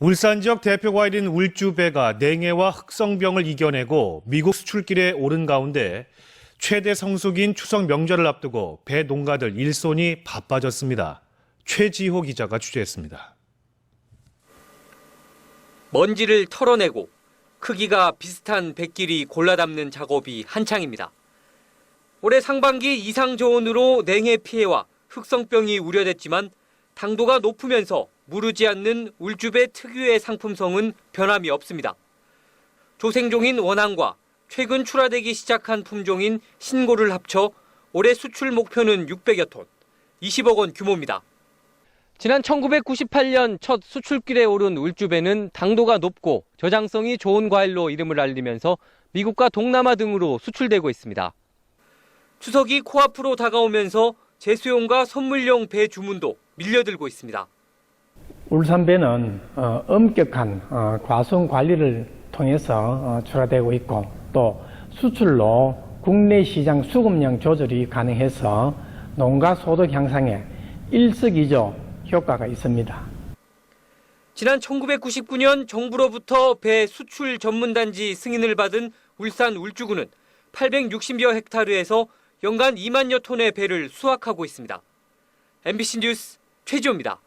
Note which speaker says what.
Speaker 1: 울산 지역 대표 과일인 울주배가 냉해와 흑성병을 이겨내고 미국 수출길에 오른 가운데 최대 성수기인 추석 명절을 앞두고 배 농가들 일손이 바빠졌습니다. 최지호 기자가 취재했습니다.
Speaker 2: 먼지를 털어내고 크기가 비슷한 백길이 골라 담는 작업이 한창입니다. 올해 상반기 이상 저온으로 냉해 피해와 흑성병이 우려됐지만 당도가 높으면서 무르지 않는 울주배 특유의 상품성은 변함이 없습니다. 조생종인 원앙과 최근 출하되기 시작한 품종인 신고를 합쳐 올해 수출 목표는 600여 톤, 20억 원 규모입니다. 지난 1998년 첫 수출길에 오른 울주배는 당도가 높고 저장성이 좋은 과일로 이름을 알리면서 미국과 동남아 등으로 수출되고 있습니다. 추석이 코앞으로 다가오면서 제수용과 선물용 배 주문도 밀려들고 있습니다.
Speaker 3: 울산배는 어, 엄격한 어, 과수원 관리를 통해서 어, 출하되고 있고 또 수출로 국내 시장 수급량 조절이 가능해서 농가 소득 향상에 일석이조 효과가 있습니다.
Speaker 2: 지난 1999년 정부로부터 배 수출 전문단지 승인을 받은 울산 울주군은 860여 헥타르에서 연간 2만여 톤의 배를 수확하고 있습니다. MBC 뉴스 최지호입니다.